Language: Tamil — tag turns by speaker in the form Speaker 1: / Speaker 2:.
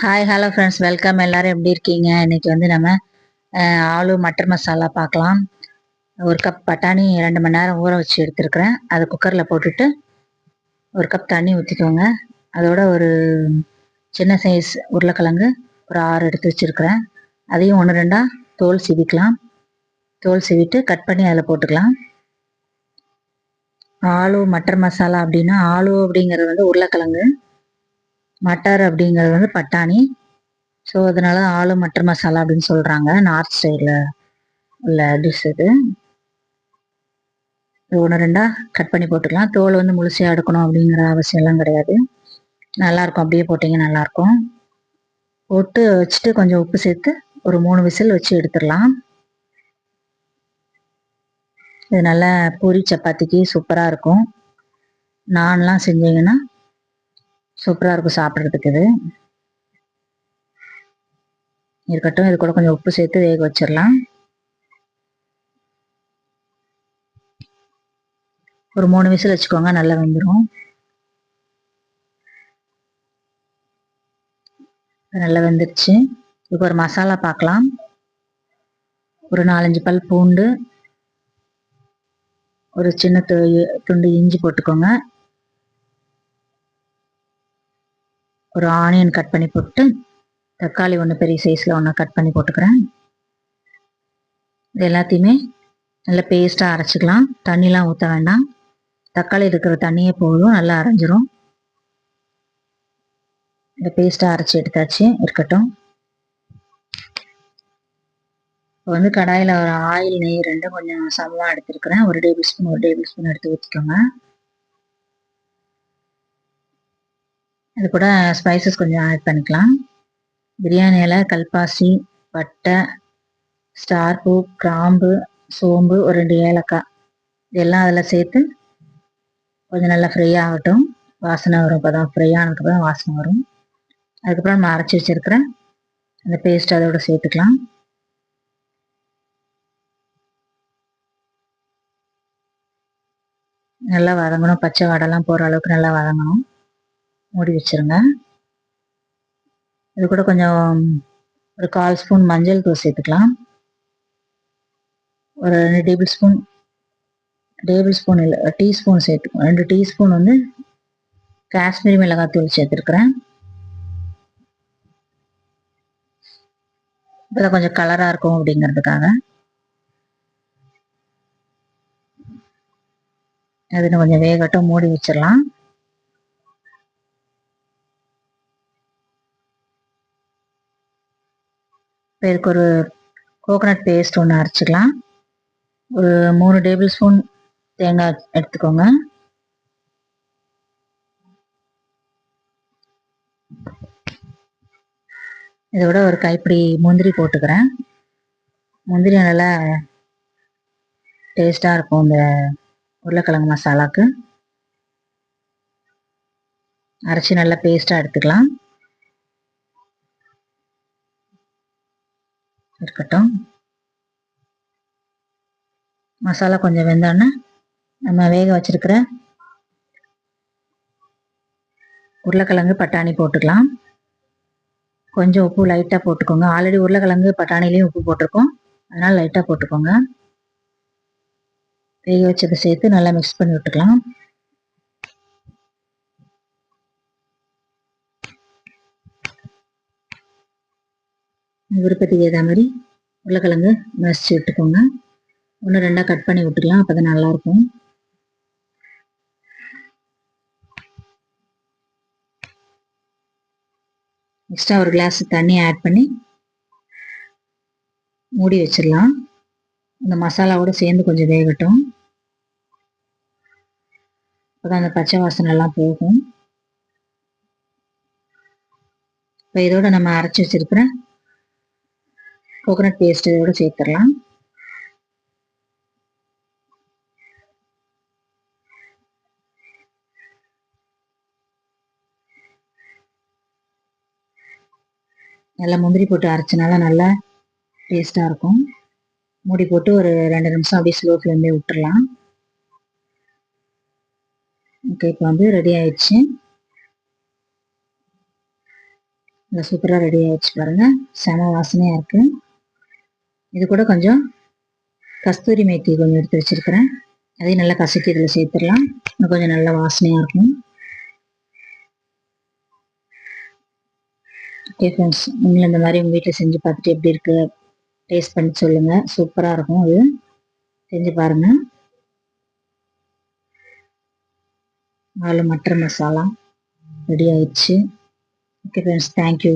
Speaker 1: ஹாய் ஹலோ ஃப்ரெண்ட்ஸ் வெல்கம் எல்லாரும். எப்படி இருக்கீங்க? இன்னைக்கு வந்து நம்ம ஆலு மட்டர் மசாலா பார்க்கலாம். ஒரு கப் பட்டாணி ரெண்டு மணி நேரம் ஊற வச்சு எடுத்துருக்குறேன். அதை குக்கரில் போட்டுட்டு ஒரு கப் தண்ணி ஊற்றிக்கோங்க அதோட ஒரு சின்ன சைஸ் உருளைக்கிழங்கு ஒரு ஆறு எடுத்து வச்சுருக்கிறேன். அதையும் ஒன்று ரெண்டாக தோல் சீவிக்கலாம். தோல் சீவிட்டு கட் பண்ணி அதில் போட்டுக்கலாம். ஆலு மட்டர் மசாலா அப்படின்னா ஆலு அப்படிங்கிறது வந்து உருளைக்கிழங்கு. மட்டர் அப்படிங்கிறது வந்து பட்டாணி. ஸோ அதனால ஆலு மட்டர் மசாலா அப்படின்னு சொல்கிறாங்க நார்த் சைடில் உள்ள டிஷ் இது. இது ஒன்று ரெண்டாக கட் பண்ணி போட்டுக்கலாம். தோல் வந்து முழுசையாக எடுக்கணும் அப்படிங்கிற அவசியம்லாம் கிடையாது. நல்லாயிருக்கும் அப்படியே போட்டிங்க நல்லாயிருக்கும் போட்டு வச்சுட்டு கொஞ்சம் உப்பு சேர்த்து ஒரு மூணு விசில் வச்சு எடுத்துடலாம். இது நல்லா பூரி சப்பாத்திக்கு சூப்பராக இருக்கும். நான்லாம் செஞ்சீங்கன்னா சூப்பராக இருக்கும் சாப்பிட்றதுக்கு இது. இருக்கட்டும் இது கூட கொஞ்சம் உப்பு சேர்த்து வேக வச்சிடலாம். ஒரு மூணு விசில் வச்சுக்கோங்க நல்லா வெந்துடும் நல்லா வெந்துருச்சு. இப்போ ஒரு மசாலா பார்க்கலாம் ஒரு நாலஞ்சு பல் பூண்டு ஒரு சின்ன து- துண்டு இஞ்சி போட்டுக்கோங்க. ஒரு ஆனியன் கட் பண்ணி போட்டு தக்காளி ஒன்று பெரிய சைஸில் ஒன்று கட் பண்ணி போட்டுக்கிறேன். இது எல்லாத்தையுமே நல்லா பேஸ்ட்டாக அரைச்சிக்கலாம். தண்ணிலாம் ஊற்ற வேண்டாம். தக்காளி இருக்கிற தண்ணியே போதும் நல்லா அரைஞ்சிரும். இந்த பேஸ்ட்டாக அரைச்சி எடுத்தாச்சு இருக்கட்டும். இப்போ வந்து கடாயில் ஒரு ஆயில் நெய் ரெண்டும் கொஞ்சம் சமமாக எடுத்துருக்குறேன். ஒரு டேபிள் ஸ்பூன் ஒரு டேபிள் ஸ்பூன் எடுத்து ஊற்றிக்கோங்க இது கூட ஸ்பைசஸ் கொஞ்சம் ஆட் பண்ணிக்கலாம். பிரியாணி இலை கல்பாசி பட்டை ஸ்டார் பூ கிராம்பு சோம்பு ஒரு ரெண்டு ஏலக்காய். இதெல்லாம் அதில் சேர்த்து கொஞ்சம் நல்லா ஃப்ரை ஆகட்டும். வாசனை வரும் இப்போ தான் ஃப்ரை ஆனதுக்கப்புறம் வாசனை வரும். அதுக்கப்புறம் நம்ம அரைச்சி வச்சிருக்கிற அந்த பேஸ்ட் அதோட சேர்த்துக்கலாம். நல்லா வதங்கணும். பச்சை வடைலாம் போகிற அளவுக்கு நல்லா வதங்கணும். மூடி வச்சிருங்க. இது கூட கொஞ்சம் ஒரு கால் ஸ்பூன் மஞ்சள் தூள் சேர்த்துக்கலாம். ஒரு ரெண்டு டேபிள் ஸ்பூன் டேபிள் ஸ்பூன் இல்லை டீஸ்பூன் சேர்த்து ரெண்டு டீஸ்பூன் வந்து காஷ்மீரி மிளகாய் தூள் சேர்த்துருக்குறேன். இதில் கொஞ்சம் கலராக இருக்கும் அப்படிங்கிறதுக்காக. அதில் கொஞ்சம் வேகட்டும் மூடி வச்சிடலாம். இப்போ இதுக்கு ஒரு கோகனட் பேஸ்ட் ஒன்று அரைச்சிக்கலாம். ஒரு மூணு டேபிள் ஸ்பூன் தேங்காய் எடுத்துக்கோங்க. இதோட ஒரு கைப்பிடி முந்திரி போட்டுக்கிறேன். முந்திரி நல்லா டேஸ்டாக இருக்கும் இந்த உருளைக்கிழங்கு மசாலாக்கு அரைச்சி நல்லா பேஸ்ட்டாக எடுத்துக்கலாம். இருக்கட்டும். மசாலா கொஞ்சம் வெந்தோடனே நம்ம வேக வச்சிருக்கிற உருளைக்கிழங்கு பட்டாணி போட்டுக்கலாம். கொஞ்சம் உப்பு லைட்டாக போட்டுக்கோங்க. ஆல்ரெடி உருளைக்கிழங்கு பட்டாணிலையும் உப்பு போட்டிருக்கோம். அதனால் லைட்டாக போட்டுக்கோங்க. வேக வச்சதை சேர்த்து நல்லா மிக்ஸ் பண்ணி விட்டுக்கலாம். விருப்பத்துக்கு ஏற்ற மாதிரி உருளைக்கிழங்கு மசிச்சு விட்டுக்கோங்க. ஒன்று ரெண்டாக கட் பண்ணி விட்டுக்கலாம். அப்போ தான் நல்லாயிருக்கும் எக்ஸ்ட்ரா ஒரு கிளாஸ் தண்ணி ஆட் பண்ணி மூடி வச்சிடலாம். இந்த மசாலாவோட சேர்ந்து கொஞ்சம் வேகட்டும். அப்போதான் அந்த பச்சை வாசனை எல்லாம் போகும். இப்போ இதோட நம்ம அரைச்சி வச்சிருக்கிற கோகனட் பேஸ்ட் இதோட சேர்த்துடலாம். நல்லா முந்திரி போட்டு அரைச்சனால நல்லா டேஸ்டாக இருக்கும். மூடி போட்டு ஒரு ரெண்டு நிமிஷம் அப்படியே ஸ்லோ ஃப்ளேம்லேயே விட்டுடலாம். ஓகே இப்போ வந்து ரெடி ஆயிடுச்சு. நல்லா சூப்பராக ரெடி ஆயிடுச்சு பாருங்கள் செம வாசனையாக இருக்குது இது கூட கொஞ்சம் கஸ்தூரி மேத்தி கொஞ்சம் எடுத்து வச்சிருக்கிறேன். அதையும் நல்லா கசக்கி இதில் சேர்த்துடலாம். இன்னும் கொஞ்சம் நல்ல வாசனையாக இருக்கும். ஓகே ஃப்ரெண்ட்ஸ் நீங்களும் இந்த மாதிரி உங்கள் வீட்டில் செஞ்சு பார்த்துட்டு எப்படி இருக்கு? டேஸ்ட் பண்ணி சொல்லுங்கள் சூப்பராக இருக்கும் அது. செஞ்சு பாருங்கள் ஆலு மட்டர் மசாலா ரெடி ஆயிடுச்சு. Okay friends thank you